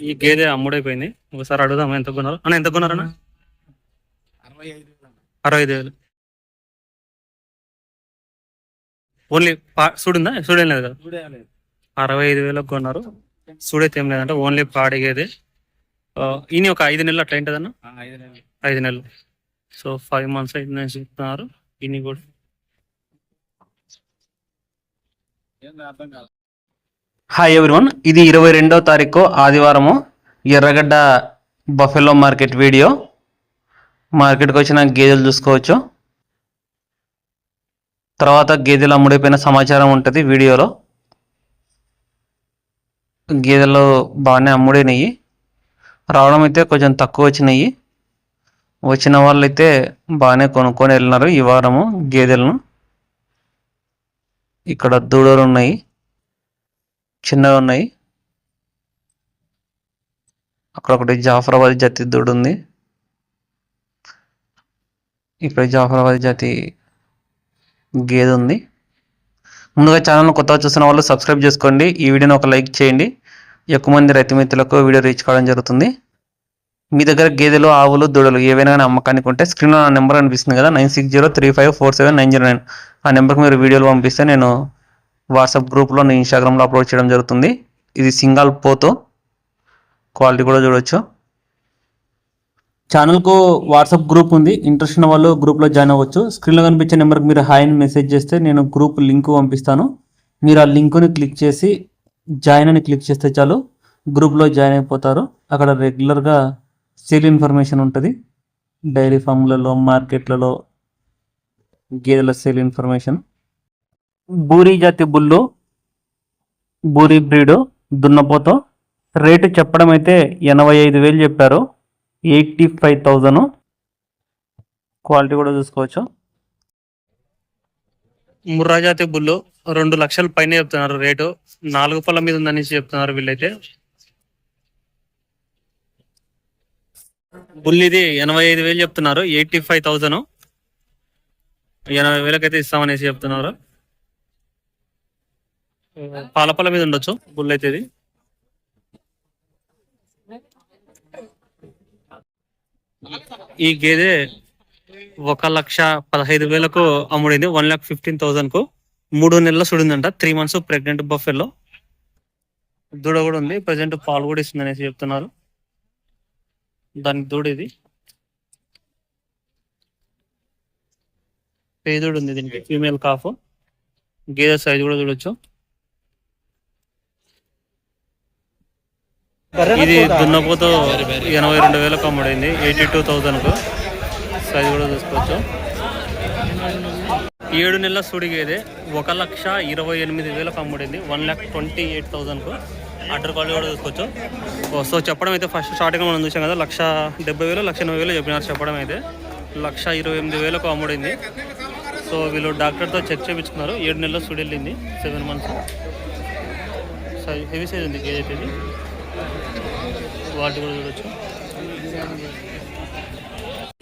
ఈ గేదె అమ్ముడైపోయింది. ఒకసారి అడుగుదాం ఎంత కొన్నారు? అన్న ఎంత కొన్నారన్న? అరవై ఐదు అరవై ఐదు వేలు. ఓన్లీ చూడిందా చూడేం లేదు కదా? అరవై ఐదు వేలకు కొన్నారు. చూడైతే ఏం లేదంటే ఓన్లీ పాడిగేది ఈయన ఒక ఐదు నెలలు అట్లా ఏంటదన్న ఐదు నెలలు. ఐదు నెలలు. సో ఫైవ్ మంత్స్ అయిందని చెప్తున్నారు. ఈయన కూడా. అర్థం కాదు హాయ్ ఎవ్రీవన్ ఇది ఇరవై రెండవ తారీఖు ఆదివారము ఎర్రగడ్డ బఫెలో మార్కెట్ వీడియో. మార్కెట్కి వచ్చిన గేదెలు చూసుకోవచ్చు. తర్వాత గేదెలు అమ్ముడైపోయిన సమాచారం ఉంటుంది వీడియోలో. గేదెలు బాగానే అమ్ముడైనవి రావడం అయితే కొంచెం తక్కువ వచ్చినాయి. వచ్చిన వాళ్ళు అయితే బాగానే కొనుక్కొని వెళ్ళినారు ఈ వారము గేదెలను. ఇక్కడ దూడలు ఉన్నాయి. చిన్నగా ఉన్నాయి. అక్కడ ఒకటి జాఫరాబాద్ జాతి దూడు ఉంది. ఇక్కడ జాఫరాబాద్ జాతి గేదె ఉంది. ముందుగా ఛానల్ కొత్తగా చూస్తున్న వాళ్ళు సబ్స్క్రైబ్ చేసుకోండి. ఈ వీడియోని ఒక లైక్ చేయండి. ఎక్కువ మంది రైతు మిత్రులకు వీడియో రీచ్ కావడం జరుగుతుంది. మీ దగ్గర గేదెలు ఆవులు దూడలు ఏవైనా కానీ అమ్మకానికి ఉంటే స్క్రీన్లో నా నెంబర్ అనిపిస్తుంది కదా nine six zero three five four seven nine zero nine. ఆ నెంబర్కి మీరు వీడియోలు పంపిస్తే నేను వాట్సాప్ గ్రూప్లో నేను ఇన్స్టాగ్రామ్లో అప్లోడ్ చేయడం జరుగుతుంది. ఇది సింగల్ పోతో క్వాలిటీ కూడా చూడొచ్చు. ఛానల్కు వాట్సాప్ గ్రూప్ ఉంది. ఇంట్రెస్ట్ ఉన్న వాళ్ళు గ్రూప్లో జాయిన్ అవ్వచ్చు. స్క్రీన్లో కనిపించే నెంబర్కి మీరు హాయ్ అని మెసేజ్ చేస్తే నేను గ్రూప్ లింక్ పంపిస్తాను. మీరు ఆ లింకుని క్లిక్ చేసి జాయిన్ అని క్లిక్ చేస్తే చాలు. గ్రూప్లో జాయిన్ అయిపోతారు. అక్కడ రెగ్యులర్గా సేల్ ఇన్ఫర్మేషన్ ఉంటుంది. డైరీ ఫామ్లలో మార్కెట్లలో గేదెల సేల్ ఇన్ఫర్మేషన్. బూరి జాతి బుల్లు బూరి బ్రీడు దున్నపోతో. రేటు చెప్పడం అయితే ఎనభై ఐదు వేలు చెప్పారు. Eighty five thousand. క్వాలిటీ కూడా చూసుకోవచ్చు. ముర్రా జాతి బుల్లు రెండు లక్షల పైన చెప్తున్నారు రేటు. నాలుగు పళ్ళ మీద ఉందని చెప్తున్నారు వీళ్ళైతే. బుల్ ఇది ఎనభై ఐదు వేలు చెప్తున్నారు. Eighty five thousand. ఎనభై వేలకైతే ఇస్తామనేసి చెప్తున్నారు. పాలపల్ల మీద ఉండొచ్చు బుల్ అయితే ఇది ఈ గేదె ఒక లక్ష పదహైదు వేలకు అమ్ముడింది వన్ లాక్ ఫిఫ్టీన్ థౌసండ్కు. మూడు నెలల సుడిందంట త్రీ మంత్స్ ప్రెగ్నెంట్ బఫెల్లో. దూడ కూడా ఉంది ప్రజెంట్ పాలు కూడా ఇస్తుంది అనేసి చెప్తున్నారు. దానికి దూడ ఇది. పేదోడు ఉంది దీనికి ఫీమేల్ కాఫ్. గేదె సైజు కూడా చూడొచ్చు. ఇది దున్నపోతూ ఎనభై రెండు వేలకు అమ్ముడైంది. ఎయిటీ టూ థౌజండ్కు సైజు కూడా చూసుకోవచ్చు. ఏడు నెలల సుడిగేది ఒక లక్ష ఇరవై ఎనిమిది వేలకు అమ్ముడింది. వన్ ల్యాక్ ట్వంటీ ఎయిట్ థౌసండ్కు అడ్డర్ క్వాలిటీ కూడా చూసుకోవచ్చు. సో చెప్పడం అయితే ఫస్ట్ స్టార్టింగ్ మనం చూసాం కదా లక్ష డెబ్బై వేలు లక్ష ఎనభై వేలు చెప్పినారు చెప్పడం అయితే. లక్ష ఇరవై ఎనిమిది వేలకు అమ్ముడింది. సో వీళ్ళు డాక్టర్తో చెక్ చేయించుకున్నారు. ఏడు నెలల సుడి వెళ్ళింది సెవెన్ మంత్స్. హెవీ సైజ్ ఉంది కేజీ అయితే వాటి కూడా చూడొచ్చు.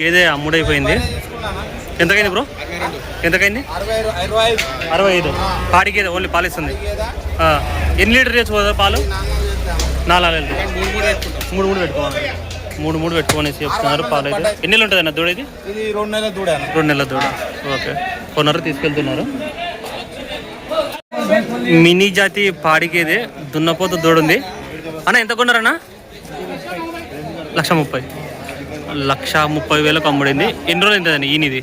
గేదె అమ్ముడైపోయింది. ఎంతకైంది బ్రో? ఎంతకైంది? అరవై ఐదు. పాడి గేదె ఓన్లీ పాలు ఇస్తుంది ఎన్ని లీటర్ తెచ్చుకోదా పాలు? నాలుగు లీటర్. మూడు మూడు పెట్టుకుంటాం మూడు మూడు పెట్టుకోవాలి. మూడు మూడు పెట్టుకోనేసి చెప్తున్నారు పాలు అయితే ఎన్ని నెలలు ఉంటుంది అన్న దూడ ఇది? ఇది రెండు నెలల దూడాను రెండు నెలల దూడ. ఓకే. కొన్నారు తీసుకెళ్తున్నారు. మినీ జాతి పాడి గేదె దున్నపోతు దూడ ఉంది అన్న ఎంత కొన్నారన్నా? లక్ష ముప్పై. లక్ష ముప్పై వేలకు అమ్ముడింది ఎన్ని రోజులు ఉంటుందండి ఈయనది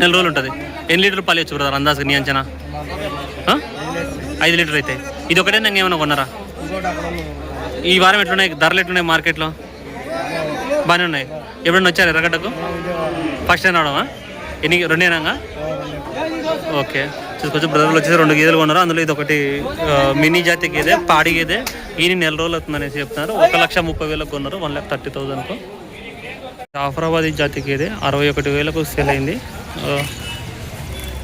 నెల రోజులు ఉంటుంది. ఎన్ని లీటర్ పాలు ఇచ్చు బ్రదర్ అందాజు నీ అంచనా? ఐదు లీటర్ అయితే. ఇది ఒకటే నాకు ఏమైనా కొన్నారా? ఈ వారం ఎట్లున్నాయి? ధరలు ఎట్లున్నాయి మార్కెట్లో? బాగానే ఉన్నాయి. ఎప్పుడన్నా వచ్చారు ఎర్రగడ్డకు? First time రావడమా? ఎన్ని రెండేనాగా? ఓకే. చూసుకోవచ్చు. బ్రదర్లు వచ్చేసి రెండు గేదెలు కొన్నారు. అందులో ఇది ఒకటి మినీ జాతి గేదె పాడి గేదె. ఈయన నెల రోజులు అవుతుంది అనేసి చెప్తున్నారు. ఒక లక్ష ముప్పై వేలకు కొన్నారు. వన్ లాక్ థర్టీ థౌసండ్కు జాఫరాబాదీ జాతి గేదె అరవై ఒకటి వేలకు సేల్ అయింది.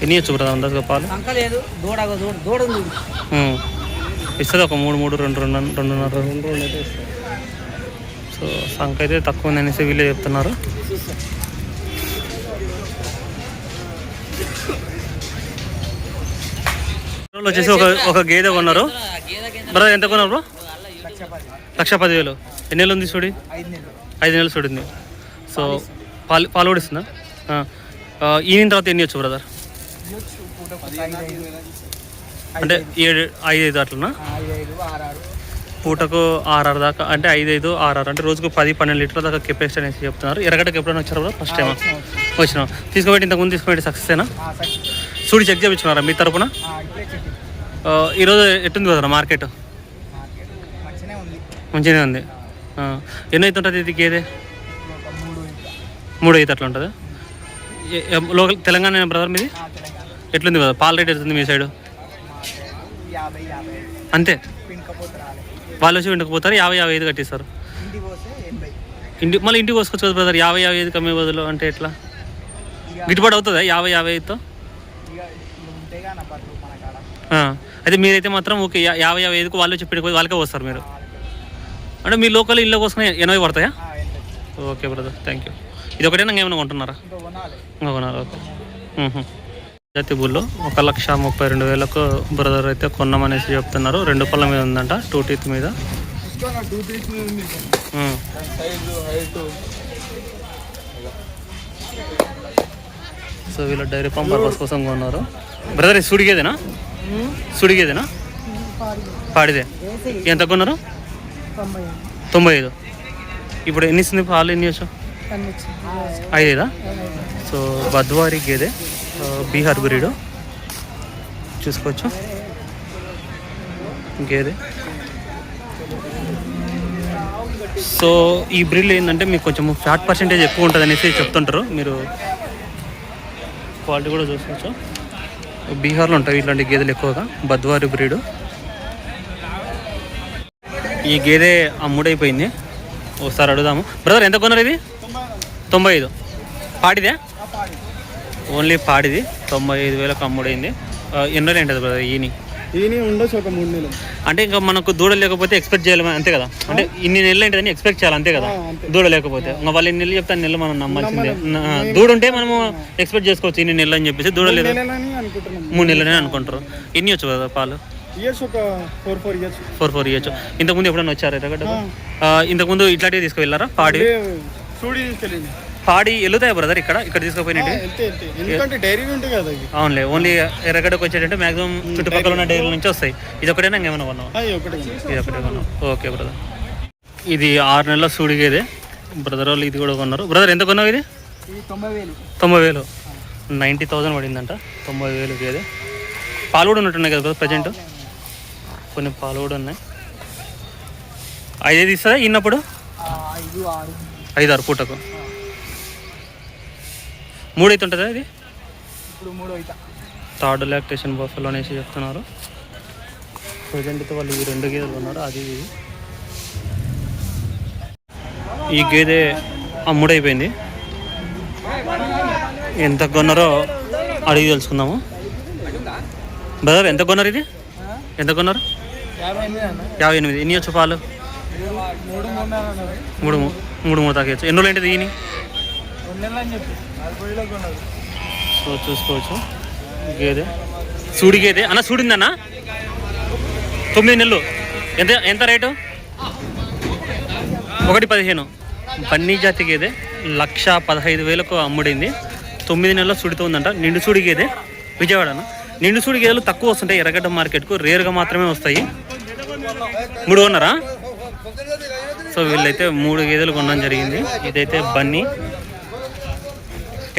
ఎన్ని ఇచ్చు బ్రదర్ అందాజుగా పాలు. ఇస్తుంది ఒక మూడు మూడు రెండు రెండు రెండున్నర. సో సంఖ అయితే తక్కువ ఉంది అనేసి వీళ్ళే చెప్తున్నారు. వచ్చేసి ఒక ఒక గేదె కొన్నారు. బ్రదర్ ఎంత కొన్నారు బ్రో? లక్ష పదివేలు ఎన్ని నెలలు ఉంది చూడి? ఐదు నెలలు. చూడింది సో పాలు పాలు కూడా ఈయన తర్వాత ఎన్ని వచ్చు బ్రదర్? అంటే ఏడు ఐదు ఐదు అట్లనా? పూటకు ఆర్ఆర్ దాకా అంటే ఐదు ఐదు ఆర్ఆర్ అంటే రోజుకు పది పన్నెండు లీటర్ల దాకా కెపాసిటీ అనేసి చెప్తున్నారు. ఎరగడ్డకి ఎప్పుడైనా వచ్చారు బ్రో? ఫస్ట్ టైం వచ్చినాం తీసుకోబెట్టి ఇంతకుముందు తీసుకోబెట్టి సక్సెస్సేనా చూడి చెక్ చేయించుకున్నారా మీ తరపున? ఈరోజు ఎట్టుంది బ్రదర్ మార్కెట్? మంచిగానే ఉంది. ఎన్ని అవుతుంటుంది ఇది గేదె? మూడు అయితే అట్లా ఉంటుందా? లోకల్ తెలంగాణ బ్రదర్ మీది? ఎట్లుంది బ్రదర్ పాల రేట్ ఎట్లుంది మీ సైడ్? సైడ్ అంతే? వాళ్ళు వచ్చి ఇంటికి యాభై యాభై ఐదు కట్టిస్తారు. ఇంటి మళ్ళీ ఇంటికి వసుకోవచ్చు కదా బ్రదర్? యాభై యాభై ఐదు కమ్మే బదులు అంటే ఎట్లా? గిట్టుబాటు అవుతుందా? యాభై యాభై ఐదుతో? అయితే మీరైతే మాత్రం ఓకే యాభై యాభై ఐదుకు వాళ్ళు చెప్పి వాళ్ళకే వస్తారు మీరు. అంటే మీ లోకల్ ఇళ్ళ కోసం ఎనభై పడతాయా? ఓకే బ్రదర్ థ్యాంక్ యూ ఇది ఒకటేనా ఏమైనా కొంటున్నారా కొనాలి. ఓకే. జాతి బుల్లో ఒక లక్ష ముప్పై రెండు వేలకు బ్రదర్ అయితే కొన్నామనేసి చెప్తున్నారు. రెండు పళ్ళ మీద ఉందంట టూ టీత్ మీద టూ పీస్ ఉంది మ్మ్. సైజు హైట్ సో వీళ్ళు డైరీ ఫామ్ పర్పస్ కోసం కొన్నారు. బ్రదర్ ఇది సుడిగేదేనా? సుడిగేదేనా? పాడిదే. ఎంత కొన్నారు? తొంభై ఐదు. ఇప్పుడు ఎన్ని ఇస్తుంది పాలు? ఎన్ని వచ్చు ఐదేదా సో బద్వారి గేదె బీహార్ బ్రీడు చూసుకోవచ్చు? గేదె. సో ఈ బ్రీడ్ ఏంటంటే మీకు కొంచెం ఫ్యాట్ పర్సెంటేజ్ ఎక్కువ ఉంటుంది అనేసి చెప్తుంటారు. మీరు క్వాలిటీ కూడా చూసుకోవచ్చు. బీహార్లో ఉంటాయి ఇట్లాంటి గేదెలు ఎక్కువగా బద్వారి బ్రీడు. ఈ గేదె అమ్ముడైపోయింది. ఒకసారి అడుగుదాము. బ్రదర్ ఎంత కొన్నారు ఇది? తొంభై ఐదు. పాడిదే? ఓన్లీ పాడిది. తొంభై ఐదు వేలకు అమ్ముడైంది. ఎన్ని ఏంటది బ్రదర్ ఈని? ఈయన ఉండొచ్చు ఒక మూడు నెలలు. అంటే ఇంకా మనకు దూడ లేకపోతే ఎక్స్పెక్ట్ చేయాలి అంతే కదా? అంటే ఇన్ని నెలలు ఏంటని ఎక్స్పెక్ట్ చేయాలి అంతే కదా? దూడ లేకపోతే. ఇంకా వాళ్ళు ఎన్ని నెలలు చెప్తే నెలలు మనం నమ్మాల్సిందే. దూడ ఉంటే మనము ఎక్స్పెక్ట్ చేసుకోవచ్చు ఇన్ని నెలలు అని చెప్పేసి దూడ లేదు? మూడు నెలలనే అనుకుంటారు. ఎన్ని వచ్చు కదా పాలు? ఇయర్స్ ఒక four four years. Four four ఇవ్వచ్చు ఇంతకుముందు ఎప్పుడైనా వచ్చారు ఇంతకుముందు ఇట్లాంటివి తీసుకువెళ్ళారా? పాడి? చూడి తీసుకెళ్ళింది. పాడి వెళ్తాయా బ్రదర్ ఇక్కడ? ఇక్కడ తీసుకుపోయినట్టు డైరీ అవునులే ఓన్లీ ఎర్రగడ్డకు వచ్చేటంటే మాక్సిమం చుట్టుపక్కల ఉన్న డైరీల నుంచి వస్తాయి. ఇది ఒకటేనా ఇంకేమైనా కొన్నావు? అవి ఒకటి ఇది ఒకటే కొన్నావు. Okay brother. ఇది ఆరు నెలల సూడిగేదే బ్రదర్ వాళ్ళు ఇది కూడా కొన్నారు. బ్రదర్ ఎంత కొన్నావు ఇది? తొంభై వేలు. నైంటీ థౌజండ్ పడిందంట. తొంభై వేలు గేదే పాలు కూడా ఉన్నట్టున్నాయి కదా బ్రదర్ ప్రజెంట్? కొన్ని పాలు కూడా ఉన్నాయి. ఐదు ఇస్తుందా ఇన్నప్పుడు? ఐదు ఆరు. పూటకు. మూడు అయితే ఉంటుందా ఇది? ఇప్పుడు మూడు అవుతా థర్డ్ లాక్టేషన్ బఫెలో అనేసి చెప్తున్నారు. ప్రజెంట్ అయితే వాళ్ళు ఈ రెండు గేదెలు ఉన్నారు అది ఈ గేదె అమ్ముడైపోయింది ఎంత కొన్నారో అడిగి తెలుసుకుందాము. బ్రదర్ ఎంత కొన్నారు ఇది? ఎంత కొన్నారు? యాభై ఎనిమిది. ఎన్ని వచ్చు పాలు? మూడు మూడు మూడు మూడు తాగచ్చు ఎన్ని రోజులు ఏంటిది ఈని సో చూసుకోవచ్చు. గేదె. సూడి గేదె. అన్న సూడిందన్న? తొమ్మిది నెలలు. ఎంత ఎంత రేటు? ఒకటి పదిహేను. బన్నీ జాతి గేదె లక్ష పదహైదు వేలకు అమ్ముడింది. తొమ్మిది నెలల సుడితో ఉందంట నిండు సూడి గేదె. విజయవాడన నిండు సూడి గేదెలు తక్కువ వస్తుంటాయి. ఎర్రగడ్డ మార్కెట్కు రేరుగా మాత్రమే వస్తాయి. మూడు కొన్నారా? సో వీళ్ళైతే మూడు గేదెలు కొనడం జరిగింది. ఇదైతే బన్నీ.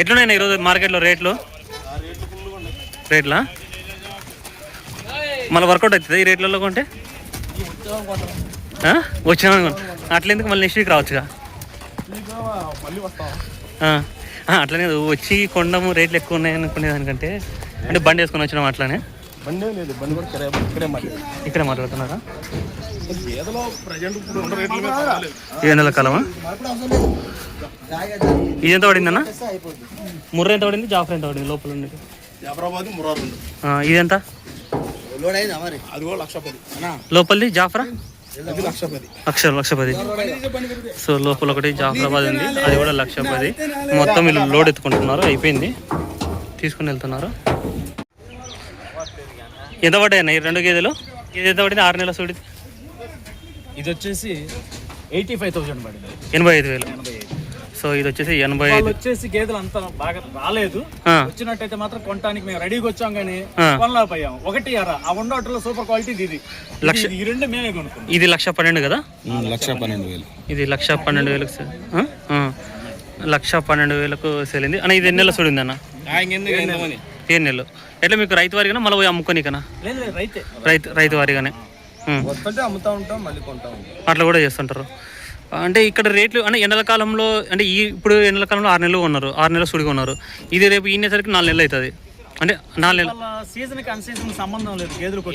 ఎట్లున్నాయి ఈరోజు మార్కెట్లో రేట్లు? రేట్లా? మళ్ళీ వర్కౌట్ అవుతుంది ఈ రేట్లలో కొంటే? వచ్చాను వచ్చినా అట్లెందుకు మళ్ళీ నెక్స్ట్ వీక్ రావచ్చుగా? అట్లనే వచ్చి కొండము రేట్లు ఎక్కువ ఉన్నాయి అనుకునే దానికంటే అంటే బండి వేసుకొని వచ్చినాం అట్లానే. బండి లేదు బండి కూడా ఇక్కడే ఇక్కడే మరి ఇక్కడే మాట్లాడుతున్నారా? ఏదో ప్రజెంట్ ఇప్పుడు ఉన్న రేట్ల మీద పర్వాలేదు. ఇది నెలల కాలమా? ఇది ఎంత పడిందన్న ముర్ర ఎంత పడింది? జాఫర్ ఎంత పడింది లోపల ఉండేది జాఫరాబాద్ మురారు ఉంది. ఆ, ఇది ఎంత? అది కూడా లక్ష పది. లోపలిది జాఫరా? అది లక్ష పది. లక్ష లక్ష పది. సో లోపల ఒకటి జాఫరాబాద్ ఉంది. అది కూడా లక్ష పది. మొత్తం వీళ్ళు లోడ్ ఎత్తుకుంటున్నారు. అయిపోయింది. తీసుకుని వెళ్తున్నారు. ఎంత పడ్డాయి అన్న ఈ రెండు గేదెలు ఇది ఎంత పడింది? ఆరు నెలల సూడి ఇది వచ్చేసి ఎయిటీ ఫైవ్ థౌసండ్ పడింది. ఎనభై ఐదు వేలు. ఎనభై ఐదు. సో ఇది వచ్చేసి ఎనభై ఐదు. వచ్చేసి గేదెలు అంత బాగా రాలేదు. వచ్చినట్టయితే మాత్రం కొనడానికి మేము రెడీగా వచ్చాం కానీ. కొనలేకపోయాం. ఒకటి అర. ఆ ఉండటంలో సూపర్ క్వాలిటీ ఇది లక్ష- ఇది- ఈ రెండు మేమే కొనుక్కున్నాం. ఇది లక్ష పన్నెండు కదా? లక్ష పన్నెండు వేలు. ఇది లక్ష పన్నెండు వేలకు. లక్ష పన్నెండు వేలకు సెలింది. అన్న ఇది ఎన్ని నెలలు చూడింది అన్న? ఏడు నెలలు. ఎట్లా మీకు రైతు వారిగానే మళ్ళీ పోయి అమ్ముకోనికనా? రైతే. రైతు రైతు వారిగానే. అమ్ముతా ఉంటాం మళ్ళీ కొంటా ఉంటాం. అట్లా కూడా చేస్తుంటారు. అంటే ఇక్కడ రేట్లు అంటే ఎండల కాలంలో అంటే ఈ ఇప్పుడు ఎండల కాలంలో ఆరు నెలలు ఉన్నారు ఆరు నెలలు సుడిగా ఉన్నారు ఇది రేపు ఈనేసరికి నాలుగు నెలలు అవుతుంది. అంటే నాలుగు నెలలు. సీజన్ సంబంధం లేదు గేదెలకు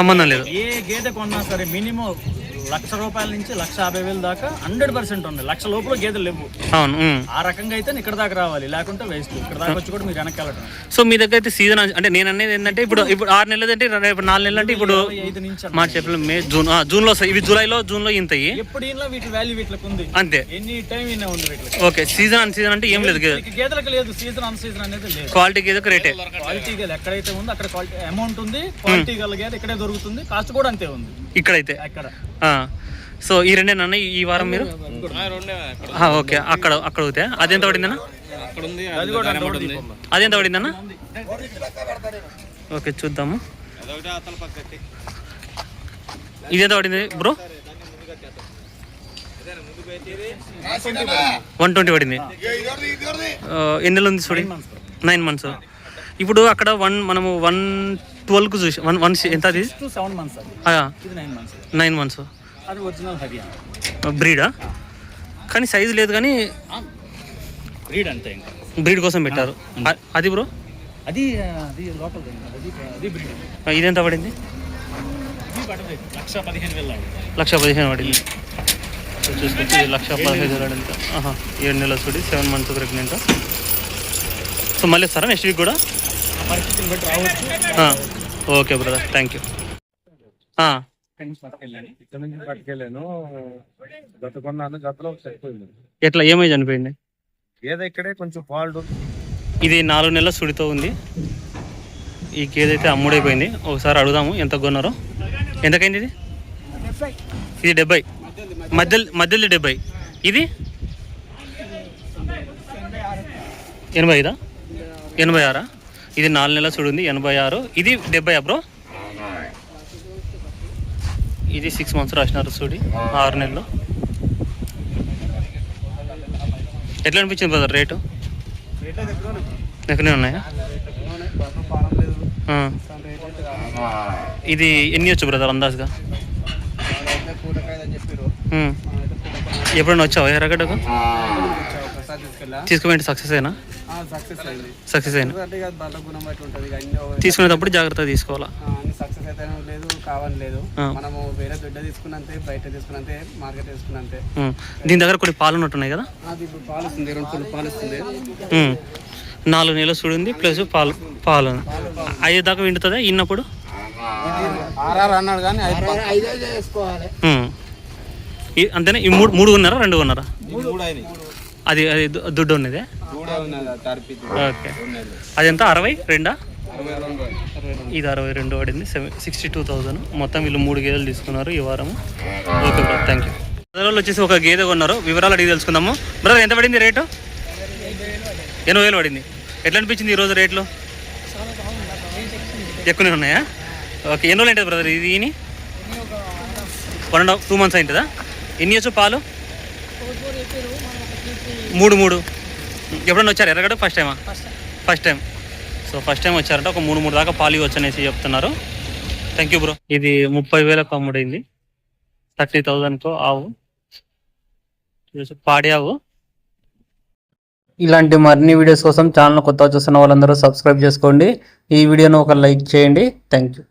సంబంధం లేదు. ఏ గేదె కొన్నా సరే మినిమం లక్ష రూపాయల నుంచి లక్ష యాభై వేలు దాకా హండ్రెడ్ పర్సెంట్ ఉంది లక్ష లోపల గేదెలు లేవు. అవును. ఆ రకంగా అయితే ఇక్కడ దాకా రావాలి. లేకుంటే వేస్ట్ ఇక్కడ దాకా వచ్చి కూడా మీరు వెనక్కి వెళ్ళటం. సో మీ దగ్గర అయితే సీజన్ అంటే నేను అనేది ఏంటంటే ఇప్పుడు ఇప్పుడు ఆరు నెలలు అంటే రేపు నాలుగు నెలలు అంటే ఇప్పుడు ఇరవై ఐదు నుంచి అన్న. మార్చి ఏప్రిల్ మే జూన్ ఆ, జూన్లో వస్తాయి ఇవి జూలైలో జూన్లో ఇంతయి? ఎప్పుడు వీటి వాల్యూ వీటికి ఉంది. అంతే. ఎనీ టైం ఉంది వీటికి ఓకే సీజన్ అన్ సీజన్ అంటే ఏం లేదు. వీటికి గేదెలకు లేదు. సీజన్ అన్ సీజన్ అనేది లేదు. క్వాలిటీ ఏదో రేటే క్వాలిటీ గేదె ఎక్కడైతే ఉందో అక్కడ క్వాలిటీ అమౌంట్ ఉంది. క్వాలిటీ గల గేదె ఇక్కడే దొరుకుతుంది. కాస్ట్ కూడా అంతే ఉంది. ఇక్కడైతే? అక్కడ. ఆ. సో ఈ రెండేనా ఈ- ఈ వారం మీరు? ఓకే. అక్కడ అక్కడ అవుతాయి? అదెంత పడిందన్న అక్కడ ఉంది అది అదెంత పడిందన్న ఓకే చూద్దాము. పక్కకి ఇదెంత పడింది బ్రో? వన్ ట్వంటీ పడింది. ఎన్ని ఉంది చూడండి నైన్ మంత్స్. ఇప్పుడు అక్కడ వన్ మనము వన్ ట్వెల్వ్కి చూసి వన్ వన్ ఎంత అది? అది. ఇది నైన్ మంత్స్ నైన్ మంత్స్. అది ఒరిజినల్ హర్యానా బ్రీడా కానీ సైజు లేదు కానీ బ్రీడ్ అంతే ఇంకా. బ్రీడ్ కోసం పెట్టారు. అది బ్రో అది అది లోకల్ అది బ్రీడ్ ఇదెంత పడింది? లక్ష పదిహేను వేలు. లక్ష పదిహేను పడింది. ఇది లక్ష పదిహేను వేలు ఆహా ఏడు నెలల చూడి సెవెన్ మంత్స్ ప్రెగ్నెంట్ సో మళ్ళీ వస్తారా నెక్స్ట్ వీక్ కూడా? ఓకే బ్రదర్ థ్యాంక్ యూ ఇక్కడ నుంచి పట్టుకెళ్ళాను. గత కొన్నాను గతలో సరిపోయింది ఎట్లా ఏమై చనిపోయింది? ఏదో ఇక్కడే కొంచెం ఫాల్ట్ ఇది నాలుగు నెలల సుడితో ఉంది. ఈ గేదె అయితే అమ్ముడైపోయింది ఒకసారి అడుగుదాము ఎంత కొన్నారో. ఎంతకైంది ఇది? ఇది డెబ్బై. మధ్య మధ్యలో డెబ్బై. ఇది? ఎనభై ఐదా? ఎనభై ఆరా? ఇది నాలుగు నెలల సుడి ఉంది ఎనభై ఆరు. ఇది డెబ్బై బ్రో? ఇది సిక్స్ మంత్స్ రాసినారు సుడి ఆరు నెలలు. ఎట్లా అనిపించింది బ్రదర్ రేటు ఎక్కడే ఉన్నాయా. ఇది ఎన్ని వచ్చు బ్రదర్ అందాజుగా. ఎప్పుడైనా వచ్చావా ఎర్రగడ్డకు తీసుకెళ్ళా తీసుకుపోయింది సక్సెస్ అయినా సక్సెస్ అయింది. తీసుకునేటప్పుడు జాగ్రత్తగా తీసుకోవాలా? సక్సెస్ అయితే లేదు కావాలి లేదు. మనము వేరే బిడ్డ తీసుకున్నంతే బయట తీసుకున్నంతే మార్కెట్ తీసుకున్నంతే. దీని దగ్గర కొన్ని పాలు ఉన్నట్టున్నాయి కదా? అది ఇప్పుడు పాలిస్తుంది రెండు తులు పాలిస్తుంది. ఉమ్. నాలుగు నెలలు చూడింది ప్లస్ పాలు పాలు. ఐదు దాకా విండుతుందా ఇన్నప్పుడు? ఆర్ఆర్ అన్నాడు కానీ అంతేనా? ఈ మూడు మూడు ఉన్నారా రెండు ఉన్నారా అది అది దు- దుడ్డు ఉన్నది? ఓకే. అది ఎంత అరవై? రెండా? ఇది అరవై రెండు పడింది. సెవెన్ సిక్స్టీ టూ థౌజండ్ మొత్తం వీళ్ళు మూడు గేదెలు తీసుకున్నారు ఈ వారం ఓకే బ్రదర్ థ్యాంక్ యూ. వచ్చేసి ఒక గేదె కొన్నారు. వివరాలు అడిగి తెలుసుకుందాము. బ్రదర్ ఎంత పడింది రేటు? ఎనభై వేలు పడింది. ఎట్లా అనిపించింది ఈరోజు రేట్లు? ఎక్కువనే ఉన్నాయా ఓకే ఎన్ని రోజులు ఉంటుంది బ్రదర్ ఇది ఈని? One and half two months అయింటుందా? ఎన్ని వచ్చు పాలు? మూడు మూడు. ఎప్పుడన్నా వచ్చారు ఎర్రగడ్డ? ఫస్ట్ టైమా first time so first time వచ్చారంటే. ఒక మూడు మూడు దాకా పాలు ఇవ్వచ్చు అనేసి చెప్తున్నారు. థ్యాంక్ యూ బ్రో ఇది ముప్పై వేలకు అమ్ముడైంది థర్టీ థౌజండ్తో ఆవు. చూసి పాడి ఆవు. ఇలాంటి మరిన్ని వీడియోస్ కోసం ఛానల్ కొత్తగా చూస్తున్న వాళ్ళందరూ సబ్స్క్రైబ్ చేసుకోండి. ఈ వీడియోను ఒక లైక్ చేయండి. Thank you